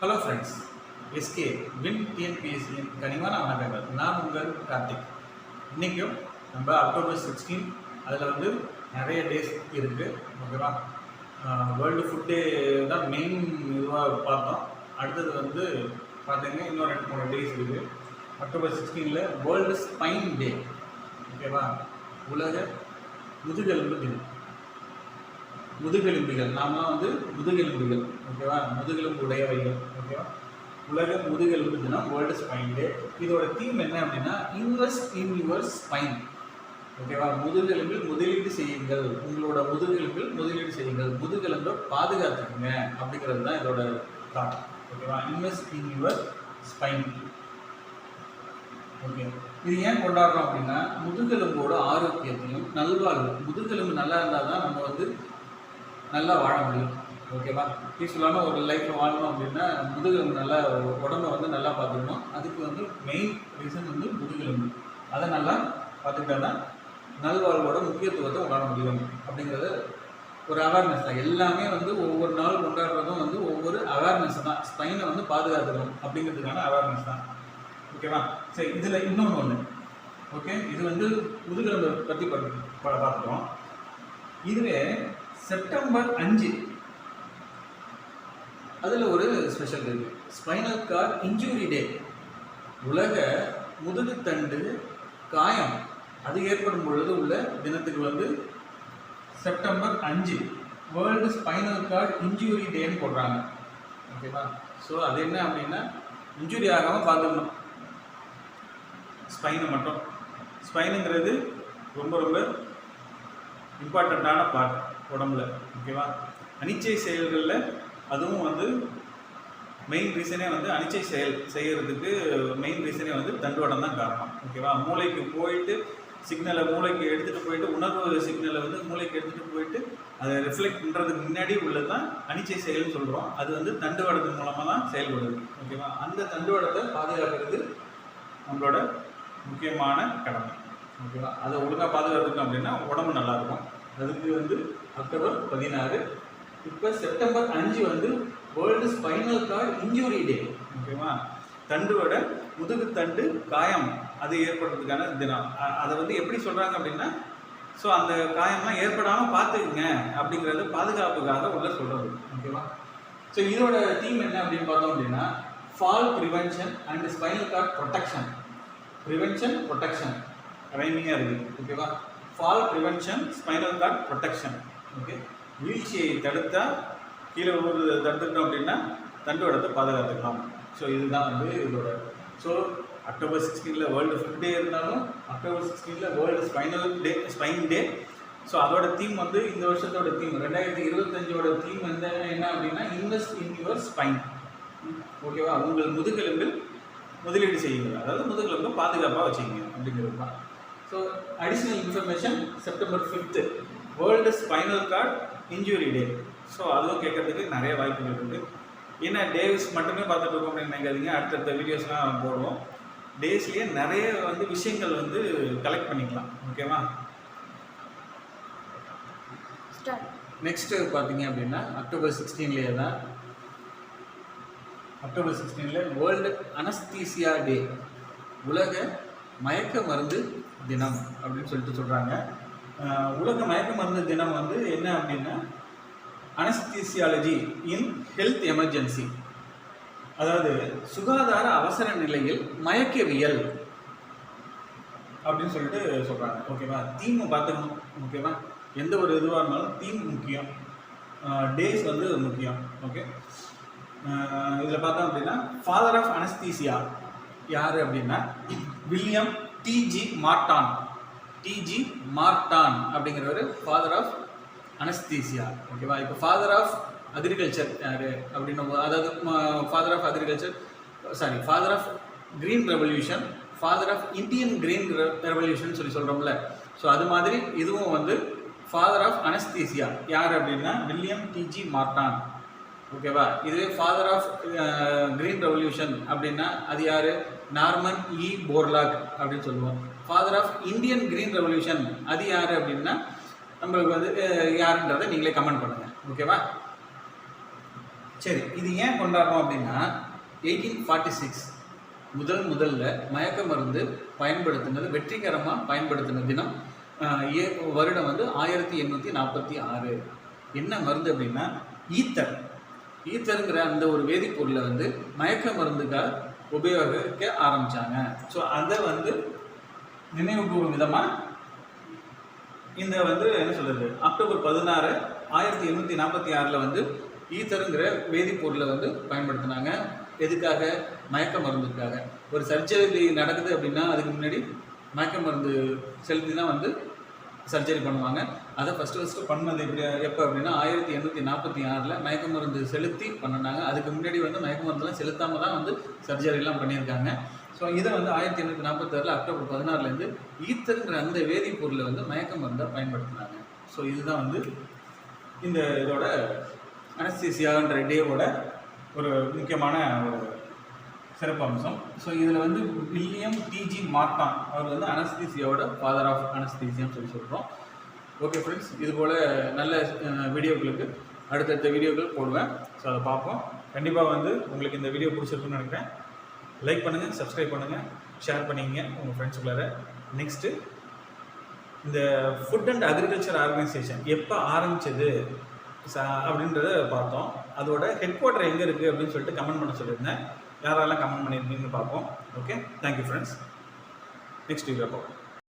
Hello friends SK win டிஎன்பிஎஸ்சியின் கனிவான வணக்கங்கள். நான் உங்கள் கார்த்திக். இன்றைக்கும் நம்ம அக்டோபர் சிக்ஸ்டீன் அதில் வந்து நிறைய டேஸ் இருக்குது ஓகேவா வேர்ல்டு ஃபுட் டே தான் மெயின் இதுவாக பார்த்தோம். அடுத்தது வந்து பார்த்தீங்கன்னா இன்னும் ரெண்டு மூணு டேஸ் இருக்குது அக்டோபர் சிக்ஸ்டீனில் வேர்ல்டு ஸ்பைன் டே ஓகேவா உலக முதுகெலும்பு தினம். முதுகெலும்புகள். நாமெல்லாம் வந்து முதுகெலும்புகள் ஓகேவா முதுகெலும்பு உடையவைகள் ஓகேவா உலக முதுகெலும்பு தினம் வேர்ல்டு ஸ்பைன் டே இதோட தீம் என்ன அப்படின்னா இன்வெஸ்ட் இன் யுவர் ஸ்பைன் ஓகேவா முதுகெலும்பில் முதலீடு செய்யுங்கள். உங்களோட முதுகெலும்பில் முதலீடு செய்யுங்கள். முதுகெலும்பை பாதுகாத்துக்குங்க அப்படிங்கிறது தான் இதோட தாட் ஓகேவா invest in your spine okay இது ஏன் கொண்டாடுறோம் அப்படின்னா முதுகெலும்போட ஆரோக்கியத்தையும் நல்வாழ்வு. முதுகெலும்பு நல்லா இருந்தால் தான் நம்ம வந்து நல்லா வாழ முடியும். ஓகேவா பீஸ்ஃபுல்லான ஒரு லைஃப்பில் வாழணும் அப்படின்னா முதுகெலும்பு நல்லா உடம்பை வந்து நல்லா பார்த்துக்கணும். அதுக்கு வந்து மெயின் ரீசன் வந்து முதுகெலும்பு அதை நல்லா பார்த்துக்கிட்டா நல்வாழ்வோட முக்கியத்துவத்தை உணர முடியும் அப்படிங்கிறது ஒரு அவேர்னஸ் தான். எல்லாமே வந்து ஒவ்வொரு நாள் கொண்டாடுறதும் வந்து ஒவ்வொரு அவேர்னஸ் தான். ஸ்பைனை வந்து பாதுகாத்துக்கணும் அப்படிங்கிறதுக்கான அவேர்னஸ் தான். ஓகேவா சரி இதில் இன்னொன்று ஒன்று ஓகே இது வந்து முதுகெலும்பை பற்றி பார்த்துட்டோம். இதுவே செப்டம்பர் அஞ்சு. அதில் ஒரு ஸ்பெஷல் இருக்கு ஸ்பைனல் கார்ட் இன்ஜூரி டே உலக முதுகுத்தண்டு காயம். அது ஏற்படும் பொழுது உள்ள தினத்துக்கு வந்து செப்டம்பர் அஞ்சு. வேர்ல்டு ஸ்பைனல் கார்டு இன்ஜூரி டேன்னு போடுறாங்க. ஓகேவா ஸோ அது என்ன அப்படின்னா இன்ஜூரி ஆகாமல் பார்த்துக்கணும். ஸ்பைனை மட்டும். ஸ்பைனுங்கிறது ரொம்ப ரொம்ப இம்பார்ட்டண்ட்டான பார்ட் உடம்புல ஓகேவா அனிச்சை செயல்களில் அதுவும் வந்து மெயின் ரீசனே வந்து அனிச்சை செயல் செய்கிறதுக்கு மெயின் ரீசனே வந்து தண்டுவடம் தான் காரணம் ஓகேவா மூளைக்கு போயிட்டு சிக்னலை மூளைக்கு எடுத்துகிட்டு போயிட்டு உணர்வு சிக்னலை வந்து மூளைக்கு எடுத்துகிட்டு போயிட்டு அதை ரிஃப்ளெக்ட் பண்ணுறதுக்கு முன்னாடி உள்ளது தான் அனிச்சை செயல்னு சொல்கிறோம் அது வந்து தண்டுவடத்தின் மூலமாக தான் செயல்படுது ஓகேவா அந்த தண்டுவடத்தை பாதுகாக்கிறது நம்மளோட முக்கியமான கடமை ஓகேவா அதை ஒழுங்காக பாதுகாத்துக்கணும் அப்படின்னா உடம்பு நல்லாயிருக்கும் அதுக்கு வந்து அக்டோபர் பதினாறு. இப்போ செப்டம்பர் அஞ்சு வந்து world spinal cord injury day ஓகேவா? தண்டுவோட முதுகு தண்டு காயம் அது ஏற்படுறதுக்கான தினம். அதை வந்து எப்படி சொல்கிறாங்க அப்படின்னா ஸோ அந்த காயம்லாம் ஏற்படாமல் பார்த்துக்குங்க அப்படிங்கிறது பாதுகாப்புக்காக உள்ள சொல்கிறது ஓகேவா? ஸோ இதோட தீம் என்ன அப்படின்னு பார்த்தோம் அப்படின்னா fall prevention and spinal cord protection prevention protection ரைமிங்காக இருக்குது ஓகேவா? Fall prevention spinal cord protection okay. வீழ்ச்சியை தடுத்தால் கீழே ஒரு தடுத்துட்டோம் அப்படின்னா தண்டோடத்தை பாதுகாத்துக்கலாம். ஸோ இதுதான் வந்து இதோட. ஸோ அக்டோபர் சிக்ஸ்டீனில் வேர்ல்டு ஃபுட் டே இருந்தாலும் October சிக்ஸ்டீனில் world spinal day spine day so அதோட தீம் வந்து இந்த வருஷத்தோட தீம் ரெண்டாயிரத்தி இருபத்தஞ்சோட தீம் வந்து என்ன அப்படின்னா இன்வெஸ்ட் இன் யுவர் ஸ்பைன் ஓகேவா உங்கள் முதுகெலும்பில் முதலீடு செய்யுங்க அதாவது முதுகெலும்பை பாதுகாப்பாக வச்சுக்கோங்க அப்படிங்கிறது தான். So additional information September fifth world spinal cord injury day so அதுவும் கேட்கறதுக்கு நிறைய வாய்ப்புகள் இருக்குது ஏன்னா டேஸ் மட்டுமே பார்த்துட்டு இருக்கோம் அப்படின்னு நினைக்காதீங்க. அடுத்தடுத்த வீடியோஸ்லாம் போடுவோம். டேஸ்லேயே நிறைய வந்து விஷயங்கள் வந்து கலெக்ட் பண்ணிக்கலாம். ஓகேவா நெக்ஸ்ட்டு பார்த்தீங்க அப்படின்னா அக்டோபர் சிக்ஸ்டீன்லேயே தான். அக்டோபர் சிக்ஸ்டீனில் வேர்ல்டு அனஸ்தீசியா டே உலக மயக்க மருந்து தினம் அப்படின்னு சொல்லிட்டு சொல்கிறாங்க உலக மயக்க மருந்து தினம் வந்து என்ன அப்படின்னா அனஸ்தீசியாலஜி இன் ஹெல்த் எமர்ஜென்சி அதாவது சுகாதார அவசர நிலையில் மயக்கவியல் அப்படின்னு சொல்லிட்டு சொல்கிறாங்க ஓகேவா? தீம் பார்த்துக்கணும் ஓகேவா? எந்த ஒரு இதுவாக இருந்தாலும் தீம் முக்கியம். டேஸ் வந்து முக்கியம். ஓகே? இதில் பார்த்தோம் அப்படின்னா ஃபாதர் ஆஃப் அனஸ்தீசியா யார் அப்படின்னா William TG Morton TG Morton அப்படிங்கிறவர் ஃபாதர் ஆஃப் அனஸ்தீசியா ஓகேவா இப்போ ஃபாதர் ஆஃப் அக்ரிகல்ச்சர் யார்? அப்படின்னும் அதாவது father of agriculture sorry father of green revolution father of Indian green revolution சொல்லி சொல்கிறோம்ல ஸோ அது மாதிரி இதுவும் வந்து ஃபாதர் ஆஃப் அனஸ்தீசியா யார் அப்படின்னா? வில்லியம் டிஜி மார்டான் ஓகேவா இதுவே ஃபாதர் ஆஃப் கிரீன் ரெவல்யூஷன் அப்படின்னா அது யார்? நார்மன் இ போர்லாக் அப்படின்னு சொல்லுவோம். Father of Indian green revolution அது யார் அப்படின்னா நம்மளுக்கு வந்து யாருன்றதை நீங்களே கமெண்ட் பண்ணுங்கள் ஓகேவா சரி இது ஏன் கொண்டாடுறோம் அப்படின்னா எயிட்டீன் ஃபார்ட்டி சிக்ஸ் முதல் முதல்ல மயக்க மருந்து பயன்படுத்தினது வெற்றிகரமாக பயன்படுத்தின தினம் ஏ வருடம் வந்து ஆயிரத்தி எண்ணூற்றி நாற்பத்தி ஆறு. என்ன மருந்து அப்படின்னா ஈத்தர். ஈத்தருங்கிற அந்த ஒரு வேதிப்பொருளை வந்து மயக்க மருந்துக்காக உபயோகிக்க ஆரம்பித்தாங்க ஸோ அதை வந்து நினைவு கூறும் விதமாக இந்த வந்து என்ன சொல்கிறது அக்டோபர் பதினாறு ஆயிரத்தி எண்ணூற்றி நாற்பத்தி ஆறில் வந்து ஈத்தருங்கிற வேதிப்பொருளை வந்து பயன்படுத்தினாங்க. எதுக்காக? மயக்க மருந்துக்காக. ஒரு சர்ஜரி நடக்குது அப்படின்னா அதுக்கு முன்னாடி மயக்க மருந்து செலுத்தி தான் வந்து சர்ஜரி பண்ணுவாங்க. அதை ஃபஸ்ட்டு ஃபஸ்ட்டு பண்ணது எப்படி எப்போ அப்படின்னா ஆயிரத்தி எண்ணூற்றி நாற்பத்தி ஆறில் மயக்க மருந்து செலுத்தி பண்ணினாங்க. அதுக்கு முன்னாடி வந்து மயக்க மருந்துலாம் செலுத்தாமல் தான் வந்து சர்ஜரிலாம் பண்ணியிருக்காங்க. ஸோ இதை வந்து ஆயிரத்தி எண்ணூற்றி நாற்பத்தாறில் அக்டோபர் பதினாறுலேருந்து ஈத்தருங்கிற அந்த வேதிப்பொருளை வந்து மயக்க மருந்தாக பயன்படுத்தினாங்க. ஸோ இதுதான் வந்து இந்த இதோட அனஸ்தீசியான்ற டேவோட ஒரு முக்கியமான ஒரு சிறப்பம்சம் ஸோ இதில் வந்து வில்லியம் டிஜி மார்டான் அவர் வந்து அனஸ்தீசியாவோட ஃபாதர் ஆஃப் அனஸ்தீசியான்னு சொல்லி சொல்கிறோம் ஓகே ஃப்ரெண்ட்ஸ் இது போல் நல்ல வீடியோக்களுக்கு அடுத்தடுத்த வீடியோக்கள் போடுவேன். ஸோ அதை பார்ப்போம். கண்டிப்பாக வந்து உங்களுக்கு இந்த வீடியோ பிடிச்சிருக்குன்னு நினைக்கிறேன். லைக் பண்ணுங்கள் சப்ஸ்கிரைப் பண்ணுங்கள் ஷேர் பண்ணிக்கங்க உங்கள் ஃப்ரெண்ட்ஸுக்குள்ளார நெக்ஸ்ட்டு இந்த ஃபுட் அண்ட் அக்ரிகல்ச்சர் ஆர்கனைசேஷன் எப்போ ஆரம்பிச்சது? சா அப்படின்றத பார்த்தோம். அதோட ஹெட் குவார்ட்டர் எங்கே இருக்குது அப்படின்னு சொல்லிட்டு கமெண்ட் பண்ண சொல்லியிருந்தேன். யாரெல்லாம் கமெண்ட் பண்ணியிருக்கீங்கன்னு பார்ப்போம். Okay thank you friends next video பார்ப்போம்